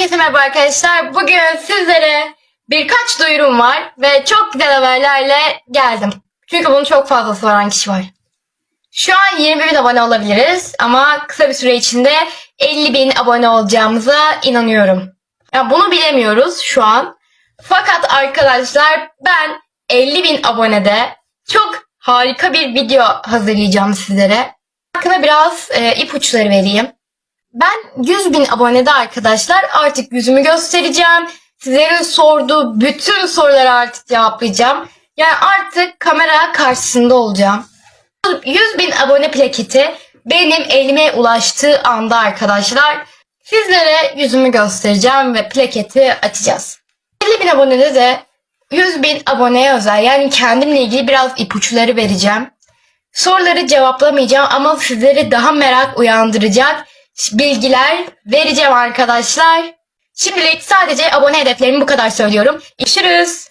Herkese merhaba arkadaşlar. Bugün sizlere birkaç duyurum var ve çok güzel haberlerle geldim. Çünkü bunun çok fazla soran kişi var. Şu an 20 bin abone olabiliriz ama kısa bir süre içinde 50 bin abone olacağımıza inanıyorum. Ya bunu bilemiyoruz şu an. Fakat arkadaşlar ben 50 bin abonede çok harika bir video hazırlayacağım sizlere. Hakkında biraz e, ipuçları vereyim. Ben 100 bin abonede arkadaşlar artık yüzümü göstereceğim. Sizlerin sorduğu bütün soruları artık cevaplayacağım. Yani artık kamera karşısında olacağım. 100 bin abone plaketi benim elime ulaştığı anda arkadaşlar sizlere yüzümü göstereceğim ve plaketi açacağız. 50 bin abonede de 100 bin aboneye özel yani kendimle ilgili biraz ipuçları vereceğim. Soruları cevaplamayacağım ama sizleri daha merak uyandıracak bilgiler vereceğim arkadaşlar. Şimdilik sadece abone hedeflerimi bu kadar söylüyorum. Görüşürüz.